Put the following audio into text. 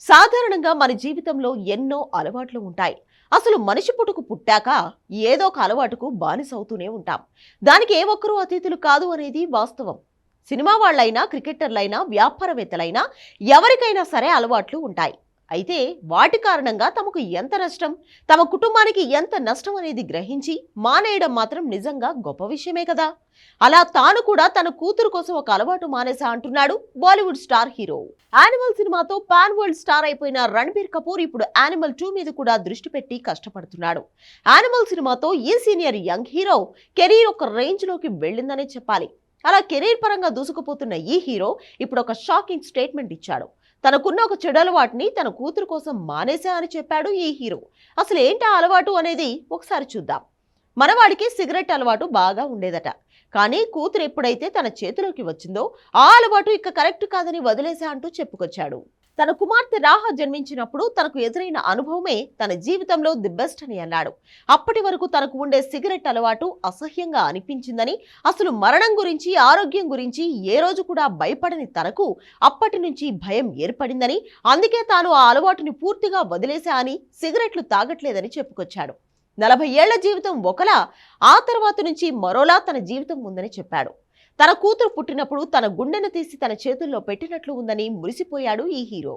సాధారణంగా మన జీవితంలో ఎన్నో అలవాట్లు ఉంటాయి. అసలు మనిషి పుట్టుకు పుట్టాక ఏదో ఒక అలవాటుకు బానిసవుతూనే ఉంటాం. దానికి ఏ ఒక్కరూ అతిథులు కాదు అనేది వాస్తవం. సినిమా వాళ్ళైనా క్రికెటర్లైనా వ్యాపారవేత్తలైనా ఎవరికైనా సరే అలవాట్లు ఉంటాయి. అయితే వాటి కారణంగా తమకు ఎంత నష్టం? తమ కుటుంబానికి ఎంత నష్టం అనేది గ్రహించి మానేయడం మాత్రం నిజంగా గొప్ప విషయమే కదా. అలా తాను కూడా తన కూతురు కోసం ఒక అలవాటు మానేసా అంటున్నాడు బాలీవుడ్ స్టార్ హీరో. యానిమల్ సినిమాతో పాన్ వరల్డ్ స్టార్ అయిపోయిన రణబీర్ కపూర్ ఇప్పుడు యానిమల్ టూ మీద కూడా దృష్టి పెట్టి కష్టపడుతున్నాడు. యానిమల్ సినిమాతో ఈ సీనియర్ యంగ్ హీరో కెరీర్ ఒక రేంజ్లోకి వెళ్ళిందనే చెప్పాలి. అలా కెరీర్ పరంగా దూసుకుపోతున్న ఈ హీరో ఇప్పుడు ఒక షాకింగ్ స్టేట్మెంట్ ఇచ్చాడు. తనకున్న ఒక చెడు అలవాటుని తన కూతురు కోసం మానేశా అని చెప్పాడు ఈ హీరో. అసలు ఏంటి ఆ అలవాటు అనేది ఒకసారి చూద్దాం. మనవాడికి సిగరెట్ అలవాటు బాగా ఉండేదట. కానీ కూతురు ఎప్పుడైతే తన చేతిలోకి వచ్చిందో ఆ అలవాటు ఇక కరెక్ట్ కాదని వదిలేశా అంటూ చెప్పుకొచ్చాడు. తన కుమార్తె రాహ జన్మించినప్పుడు తనకు ఎదురైన అనుభవమే తన జీవితంలో ది బెస్ట్ అని అన్నాడు. అప్పటి వరకు తనకు ఉండే సిగరెట్ అలవాటు అసహ్యంగా అనిపించిందని అసలు మరణం గురించి ఆరోగ్యం గురించి ఏ రోజు కూడా భయపడని తనకు అప్పటి నుంచి భయం ఏర్పడిందని అందుకే తాను ఆ అలవాటుని పూర్తిగా వదిలేశా అని సిగరెట్లు తాగట్లేదని చెప్పుకొచ్చాడు. నలభై ఏళ్ళ జీవితం ఒకలా ఆ తర్వాత నుంచి మరోలా తన జీవితం ఉందని చెప్పాడు. తన కూతురు పుట్టినప్పుడు తన గుండెను తీసి తన చేతుల్లో పెట్టినట్లు ఉందని మురిసిపోయాడు ఈ హీరో.